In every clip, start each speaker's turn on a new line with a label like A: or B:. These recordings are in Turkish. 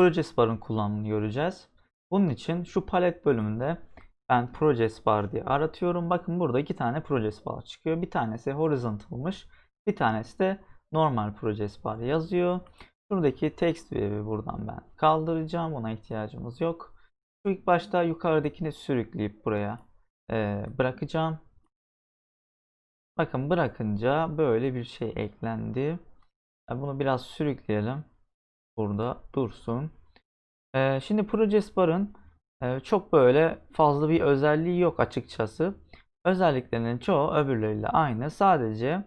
A: Progress Bar'ın kullanımını göreceğiz. Bunun için şu palet bölümünde ben Progress Bar diye aratıyorum. Bakın burada iki tane Progress Bar çıkıyor. Bir tanesi horizontalmış. Bir tanesi de normal Progress Bar yazıyor. Şuradaki text view'i buradan ben kaldıracağım. Ona ihtiyacımız yok. Şu ilk başta yukarıdakini sürükleyip buraya e, bırakacağım. Bakın bırakınca böyle bir şey eklendi. E, Bunu biraz sürükleyelim. Burada dursun. E, şimdi Bar'ın e, çok böyle fazla bir özelliği yok açıkçası. Özelliklerinin çoğu öbürleriyle aynı. Sadece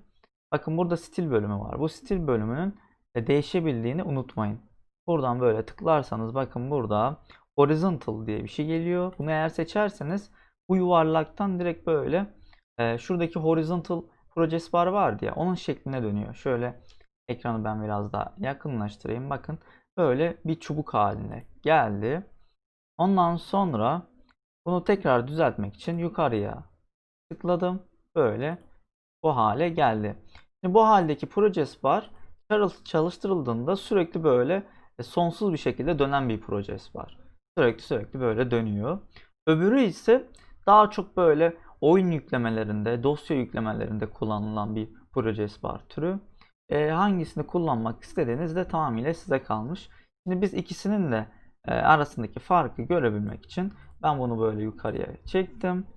A: bakın burada stil bölümü var. Bu stil bölümünün e, değişebildiğini unutmayın. Buradan böyle tıklarsanız bakın burada horizontal diye bir şey geliyor. Bunu eğer seçerseniz bu yuvarlaktan direkt böyle e, şuradaki horizontal progress bar vardı ya onun şekline dönüyor. Şöyle ekranı ben biraz daha yakınlaştırayım. Bakın böyle bir çubuk haline geldi. Ondan sonra bunu tekrar düzeltmek için yukarıya tıkladım. Böyle bu hale geldi. Şimdi bu haldeki bar çalış- çalıştırıldığında sürekli böyle e, sonsuz bir şekilde dönen bir progress bar. Sürekli sürekli böyle dönüyor. Öbürü ise daha çok böyle oyun yüklemelerinde, dosya yüklemelerinde kullanılan bir progress bar türü. E, hangisini kullanmak istediğiniz de tamamıyla size kalmış. Şimdi biz ikisinin de e, arasındaki farkı görebilmek için ben bunu böyle yukarıya çektim.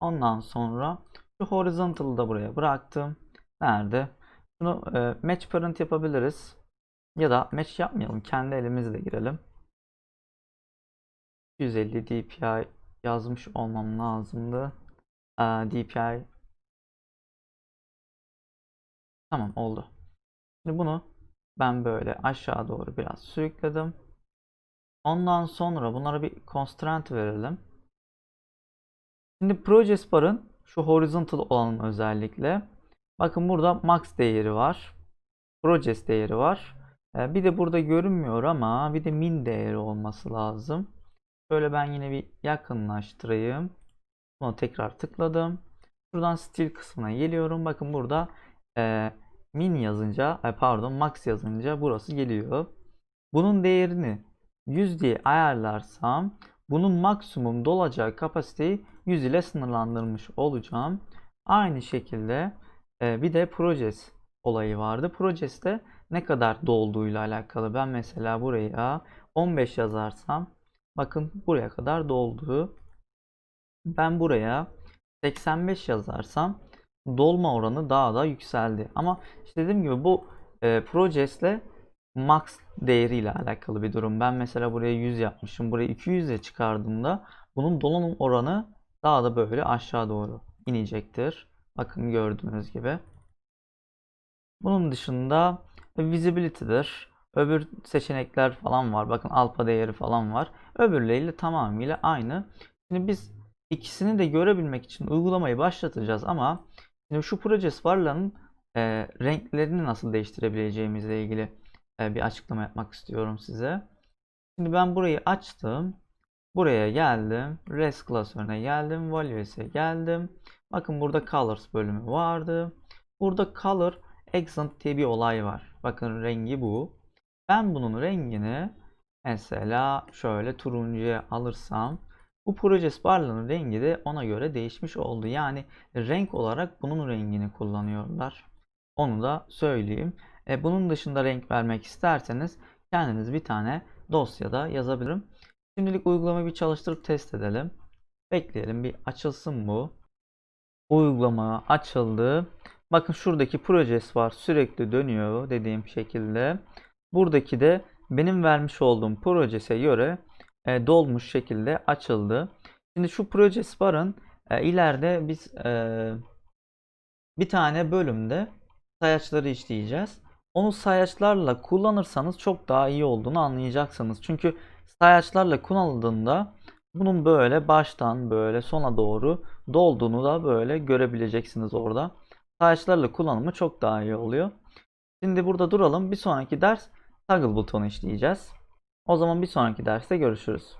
A: Ondan sonra şu horizontal'ı da buraya bıraktım. Nerede? Şunu e, match parent yapabiliriz. Ya da match yapmayalım. Kendi elimizle girelim. 150 DPI yazmış olmam lazımdı. Ee, DPI Tamam oldu. Şimdi bunu ben böyle aşağı doğru biraz sürükledim. Ondan sonra bunlara bir constraint verelim. Şimdi Progress Bar'ın şu horizontal olanın özellikle bakın burada max değeri var. Progress değeri var. Ee, Bir de burada görünmüyor ama bir de min değeri olması lazım. Şöyle ben yine bir yakınlaştırayım. Buna tekrar tıkladım. Buradan stil kısmına geliyorum. Bakın burada e, min yazınca, pardon max yazınca burası geliyor. Bunun değerini 100 diye ayarlarsam bunun maksimum dolacağı kapasiteyi 100 ile sınırlandırmış olacağım. Aynı şekilde e, bir de Progress olayı vardı. Progress'te ne kadar dolduğuyla alakalı. Ben mesela buraya 15 yazarsam bakın buraya kadar doldu. Ben buraya 85 yazarsam dolma oranı daha da yükseldi. Ama işte dediğim gibi bu e, Progress'le max değeriyle alakalı bir durum. Ben mesela buraya 100 yapmışım. Buraya 200'e çıkardığımda bunun dolanım oranı daha da böyle aşağı doğru inecektir. Bakın gördüğünüz gibi. Bunun dışında visibility'dir. Öbür seçenekler falan var. Bakın alfa değeri falan var. Öbürleriyle tamamıyla aynı. Şimdi biz ikisini de görebilmek için uygulamayı başlatacağız ama şimdi şu Progress varlığının e, renklerini nasıl değiştirebileceğimizle ilgili e, bir açıklama yapmak istiyorum size. Şimdi ben burayı açtım. Buraya geldim. Res klasörüne geldim. Values'e geldim. Bakın burada Colors bölümü vardı. Burada Color Accent diye bir olay var. Bakın rengi bu. Ben bunun rengini mesela şöyle turuncuya alırsam bu Progress Bar'ların rengi de ona göre değişmiş oldu. Yani renk olarak bunun rengini kullanıyorlar. Onu da söyleyeyim. E, bunun dışında renk vermek isterseniz kendiniz bir tane dosyada yazabilirim. Şimdilik uygulamayı bir çalıştırıp test edelim. Bekleyelim bir açılsın bu. Uygulama açıldı. Bakın şuradaki Progress var sürekli dönüyor dediğim şekilde. Buradaki de benim vermiş olduğum Progress'e göre e, dolmuş şekilde açıldı. Şimdi şu Progress barın e, ileride biz e, bir tane bölümde sayaçları işleyeceğiz. Onu sayaçlarla kullanırsanız çok daha iyi olduğunu anlayacaksınız. Çünkü sayaçlarla kullanıldığında bunun böyle baştan böyle sona doğru dolduğunu da böyle görebileceksiniz orada. Sayaçlarla kullanımı çok daha iyi oluyor. Şimdi burada duralım. Bir sonraki ders toggle butonu işleyeceğiz. O zaman bir sonraki derste görüşürüz.